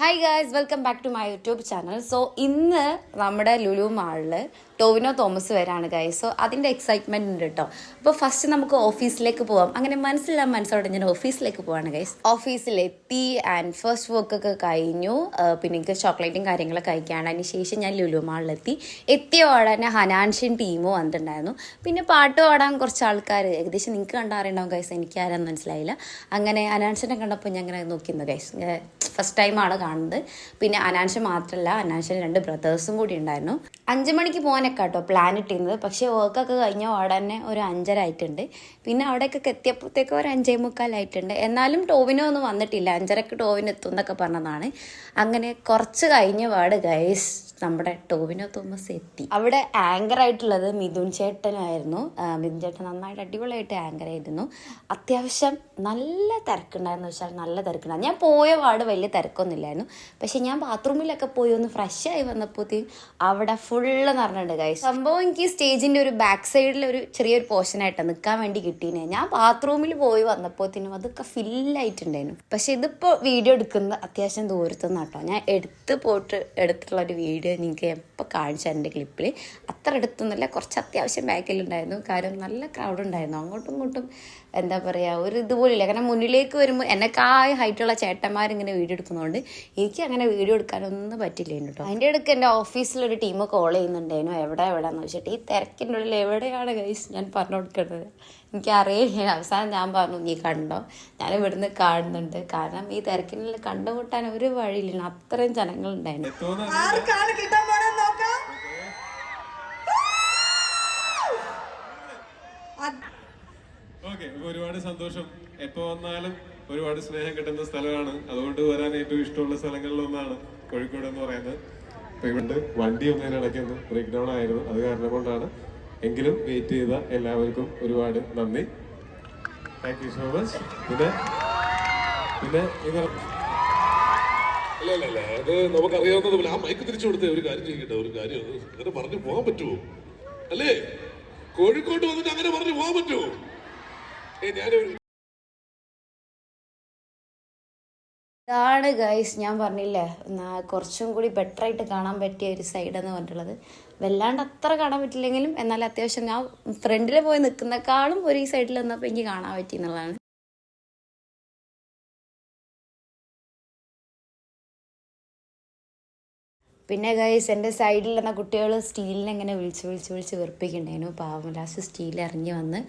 Hi guys welcome back to my YouTube channel so ഇന്ന് നമ്മുടെ ലുലു മാളിൽ ടോവിനോ തോമസ് വരാണ് ഗായ്സ് സോ അതിന്റെ എക്സൈറ്റ്മെന്റ് ഉണ്ട് കേട്ടോ അപ്പോൾ ഫസ്റ്റ് നമുക്ക് ഓഫീസിലേക്ക് പോവാം. അങ്ങനെ മനസ്സിലാ മനസ്സോടെ ഞാൻ ഓഫീസിലേക്ക് പോവാണ് ഗൈസ് ഓഫീസിലെത്തി ആൻഡ് ഫസ്റ്റ് വർക്ക് ഒക്കെ കഴിഞ്ഞു. പിന്നെ എനിക്ക് ചോക്ലേറ്റും കാര്യങ്ങളൊക്കെ കഴിക്കുകയാണ് അതിന് ശേഷം ഞാൻ ലുലു മാളിലെത്തി. എത്തിയ ഉടനെ ഹനാൻഷൻ ടീമും വന്നിട്ടുണ്ടായിരുന്നു. പിന്നെ പാട്ട് പാടാൻ കുറച്ച് ആൾക്കാർ ഏകദേശം നിങ്ങൾക്ക് കണ്ടറിയണ്ടാവും ഗൈസ് എനിക്ക് ആരാന്ന് മനസ്സിലായില്ല. അങ്ങനെ ഹനാൻഷനെ കണ്ടപ്പോൾ ഞാൻ അങ്ങനെ നോക്കിയിരുന്നു ഗൈസ് ഫസ്റ്റ് ടൈമാണ് കാണുന്നത്. പിന്നെ അനാൻഷ മാത്രമല്ല അനാൻഷന് രണ്ട് ബ്രദേഴ്സും കൂടി ഉണ്ടായിരുന്നു. അഞ്ച് മണിക്ക് പോകാനൊക്കെ കേട്ടോ പ്ലാൻ ഇട്ടിരുന്നത്. പക്ഷേ വർക്കൊക്കെ കഴിഞ്ഞ ഉടനെ ഒരു അഞ്ചര ആയിട്ടുണ്ട്. പിന്നെ അവിടേക്കൊക്കെ എത്തിയപ്പോഴത്തേക്ക് ഒരു അഞ്ചേ മുക്കാലായിട്ടുണ്ട് എന്നാലും ടോവിനോ ഒന്നും വന്നിട്ടില്ല. അഞ്ചരക്ക് ടോവിന് എത്തും എന്നൊക്കെ പറഞ്ഞതാണ്. അങ്ങനെ കുറച്ച് കഴിഞ്ഞ പാട് ഗൈസ് നമ്മുടെ ടോവിനോ തോമസ് എത്തി. അവിടെ ആങ്കർ ആയിട്ടുള്ളത് മിഥുൻ ചേട്ടനായിരുന്നു. മിഥുൻ ചേട്ടൻ നന്നായിട്ട് അടിപൊളിയായിട്ട് ആങ്കർ ആയിരുന്നു അത്യാവശ്യം നല്ല തിരക്കുണ്ടായിരുന്നു വെച്ചാൽ നല്ല തിരക്കുണ്ടായിരുന്നു. ഞാൻ പോയ പാട് വലിയ തിരക്കൊന്നുമില്ലായിരുന്നു. പക്ഷെ ഞാൻ ബാത്റൂമിലൊക്കെ പോയി ഒന്ന് ഫ്രഷ് ആയി വന്നപ്പോഴത്തേക്കും അവിടെ ഫുള്ള് നിറഞ്ഞിട്ടുണ്ട് ഗൈസ് സംഭവം എനിക്ക് സ്റ്റേജിന്റെ ഒരു ബാക്ക് സൈഡിൽ ഒരു ചെറിയൊരു പോർഷൻ ആയിട്ട് നിൽക്കാൻ വേണ്ടി കിട്ടീനെ. ഞാൻ ബാത്റൂമിൽ പോയി വന്നപ്പോഴത്തേനും അതൊക്കെ ഫില്ലായിട്ടുണ്ടായിരുന്നു പക്ഷെ ഇതിപ്പോൾ വീഡിയോ എടുക്കുന്നത് അത്യാവശ്യം ദൂരത്തുനിന്ന് കേട്ടോ ഞാൻ എടുത്ത് പോയിട്ട് എടുത്തിട്ടുള്ള ഒരു വീഡിയോ നിങ്ങൾക്ക് എപ്പോൾ കാണിച്ചു എന്റെ ക്ലിപ്പിൽ അത്ര എടുത്തൊന്നുമില്ല കുറച്ച് അത്യാവശ്യം ബാക്കിലുണ്ടായിരുന്നു. കാര്യം നല്ല ക്രൗഡ് ഉണ്ടായിരുന്നു. അങ്ങോട്ടും ഇങ്ങോട്ടും എന്താ പറയുക ഒരു ഇതുപോലില്ല. കാരണം മുന്നിലേക്ക് വരുമ്പോൾ എന്നെക്കായ ഹൈറ്റുള്ള ചേട്ടന്മാരിങ്ങനെ വീഡിയോ എടുക്കുന്നതുകൊണ്ട് എനിക്ക് അങ്ങനെ വീഡിയോ എടുക്കാനൊന്നും പറ്റില്ല കേട്ടോ അതിന്റെ ഇടയ്ക്ക് എന്റെ ഓഫീസിലൊരു ടീം കോൾ ചെയ്യുന്നുണ്ടായിരുന്നു എവിടെ എവിടെ എന്ന് വെച്ചിട്ട് ഈ തിരക്കിന്റെ ഉള്ളിൽ എവിടെയാണ് ഗൈസ് ഞാൻ പറഞ്ഞു കൊടുക്കുന്നത്. എനിക്കറിയില്ല. അവസാനം ഞാൻ പറഞ്ഞു നീ കണ്ടോ? ഞാൻ ഇവിടുന്ന് കാണുന്നുണ്ട്. കാരണം ഈ തിരക്കിനുള്ളിൽ കണ്ടുമുട്ടാൻ ഒരു വഴിയില്ല. അത്രയും ജനങ്ങളുണ്ടായിരുന്നു. ഒരുപാട് സന്തോഷം. എപ്പോ വന്നാലും ഒരുപാട് സ്നേഹം കിട്ടുന്ന സ്ഥലമാണ്. അതുകൊണ്ട് വരാൻ ഏറ്റവും ഇഷ്ടമുള്ള സ്ഥലങ്ങളിൽ ഒന്നാണ് കോഴിക്കോട് എന്ന് പറയുന്നത്. ഇവിടെ വണ്ടി ഒന്നതിന് ഇടയ്ക്കൊന്ന് ബ്രേക്ക് ഡൗൺ ആയിരുന്നു. അത് കാരണം കൊണ്ടാണ് എങ്കിലും വെയിറ്റ് ചെയ്ത എല്ലാവർക്കും ഒരുപാട് നന്ദി. താങ്ക് യു സോ മച്ച് പിന്നെ പിന്നെ ഇത് അല്ല അല്ല അല്ല അത് നമുക്കറിയാവുന്നത് പോലെ ആ മൈക്ക് തിരിച്ചു കൊടുത്തേ. ഒരു കാര്യം ചെയ്യട്ടെ? ഒരു കാര്യം അങ്ങനെ പറഞ്ഞു പോകാൻ പറ്റുമോ? അല്ലേ? കോഴിക്കോട്ട് വന്നിട്ട് അങ്ങനെ പറഞ്ഞു പോകാൻ പറ്റുമോ? ഏ ഞാനൊരു ഇതാണ് ഗൈസ് ഞാൻ പറഞ്ഞില്ലേ കുറച്ചും കൂടി ബെറ്റർ ആയിട്ട് കാണാൻ പറ്റിയ ഒരു സൈഡ് എന്ന് പറഞ്ഞിട്ടുള്ളത്. വല്ലാണ്ട് അത്ര കാണാൻ പറ്റില്ലെങ്കിലും എന്നാൽ അത്യാവശ്യം ഞാൻ ഫ്രണ്ടിൽ പോയി നിൽക്കുന്നേക്കാളും ഒരു ഈ സൈഡിൽ നിന്നപ്പോൾ എനിക്ക് കാണാൻ പറ്റി എന്നുള്ളതാണ്. പിന്നെ ഗൈസ് എന്റെ സൈഡിൽ നിന്ന കുട്ടികൾ സ്റ്റീലിനെ ഇങ്ങനെ വിളിച്ച് വിളിച്ച് വിളിച്ച് വെറുപ്പിക്കുന്നുണ്ടായിരുന്നു. പാവം ലാസ്റ്റ് സ്റ്റീൽ ഇറങ്ങി വന്ന്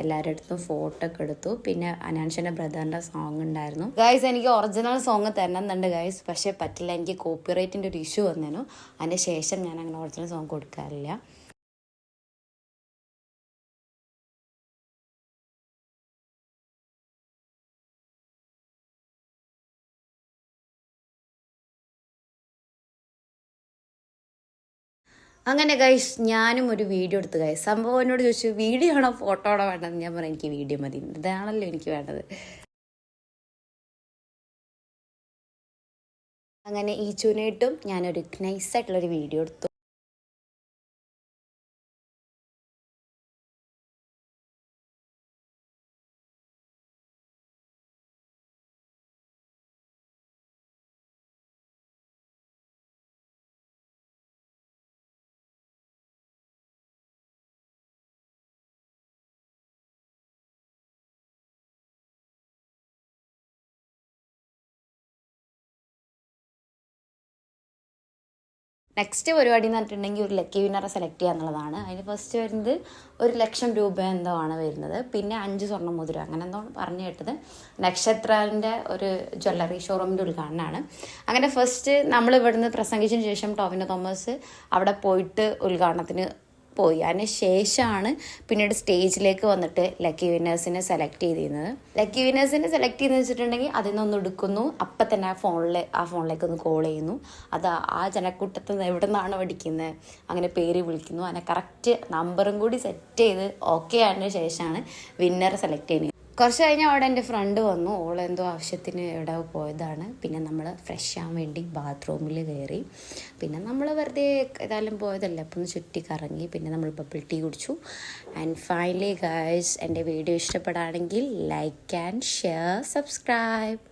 എല്ലാവരുടെ അടുത്തും ഫോട്ടോ ഒക്കെ എടുത്തു. പിന്നെ അനാൻഷന്റെ ബ്രദറിന്റെ സോങ് ഉണ്ടായിരുന്നു. ഗൈസ് എനിക്ക് ഒറിജിനൽ സോങ് തരണമെന്നുണ്ട് ഗൈസ് പക്ഷേ പറ്റില്ല എനിക്ക് കോപ്പിറൈറ്റിന്റെ ഒരു ഇഷ്യൂ വന്നേനു. അതിന് ശേഷം ഞാൻ അങ്ങനെ ഒറിജിനൽ സോങ് കൊടുക്കാറില്ല. അങ്ങനെ ഗൈസ് ഞാനും ഒരു വീഡിയോ എടുത്തു ഗൈസ് സംഭവം എന്നോട് ചോദിച്ചു വീഡിയോ ആണോ ഫോട്ടോ ആണോ വേണ്ടത്? ഞാൻ പറഞ്ഞു എനിക്ക് വീഡിയോ മതി. ഇതാണല്ലോ എനിക്ക് വേണ്ടത്. അങ്ങനെ ഈ ചുനയിട്ടും ഞാനൊരു നൈസായിട്ടുള്ളൊരു വീഡിയോ എടുത്തു. നെക്സ്റ്റ് പരിപാടി എന്ന് പറഞ്ഞിട്ടുണ്ടെങ്കിൽ ഒരു ലക്കി വിന്നറെ സെലക്ട് ചെയ്യുക എന്നുള്ളതാണ്. അതിന് ഫസ്റ്റ് വരുന്നത് ഒരു ലക്ഷം രൂപ എന്തോ ആണ് വരുന്നത്. പിന്നെ അഞ്ച് സ്വർണ മുദ്ര അങ്ങനെ എന്തോ പറഞ്ഞു കേട്ടത്. നക്ഷത്രന്റെ ഒരു ജ്വല്ലറി ഷോറൂമിന്റെ ഉദ്ഘാടനമാണ്. അങ്ങനെ ഫസ്റ്റ് നമ്മൾ ഇവിടുന്ന് പ്രസംഗിച്ചതിന് ശേഷം ടോവിനോ തോമസ് അവിടെ പോയിട്ട് ഉദ്ഘാടനത്തിന് പോയി. അതിന് ശേഷമാണ് പിന്നീട് സ്റ്റേജിലേക്ക് വന്നിട്ട് ലക്കി വിന്നേഴ്സിനെ സെലക്ട് ചെയ്തിരുന്നത്. ലക്കി വിന്നേഴ്സിനെ സെലക്ട് ചെയ്തെന്ന് വെച്ചിട്ടുണ്ടെങ്കിൽ അതിൽ നിന്നൊന്ന് എടുക്കുന്നു. അപ്പം തന്നെ ആ ഫോണിൽ ആ ഫോണിലേക്ക് ഒന്ന് കോൾ ചെയ്യുന്നു. അത് ആ ജനക്കൂട്ടത്തിൽ നിന്ന് എവിടെ നിന്നാണ് പഠിക്കുന്നത് അങ്ങനെ പേര് വിളിക്കുന്നു. അങ്ങനെ കറക്റ്റ് നമ്പറും കൂടി സെറ്റ് ചെയ്ത് ഓക്കെ ആയതിനു ശേഷമാണ് വിന്നർ സെലക്ട് ചെയ്യുന്നത്. കുറച്ച് കഴിഞ്ഞ അവിടെ എന്റെ ഫ്രണ്ട് വന്നു. ഓളെന്തോ ആവശ്യത്തിന് എവിടെ പോയതാണ്. പിന്നെ നമ്മൾ ഫ്രഷ് ആവാൻ വേണ്ടി ബാത്റൂമിൽ കയറി പിന്നെ നമ്മൾ വെറുതെ ഏതായാലും പോയതല്ലേ. അപ്പം ഒന്ന് ചുറ്റി കറങ്ങി പിന്നെ നമ്മൾ ബബിൾ ടീ കുടിച്ചു. ആൻഡ് ഫൈനലി ഗായ്സ് എന്റെ വീഡിയോ ഇഷ്ടപ്പെടുകയാണെങ്കിൽ ലൈക്ക് ആൻഡ് ഷെയർ സബ്സ്ക്രൈബ്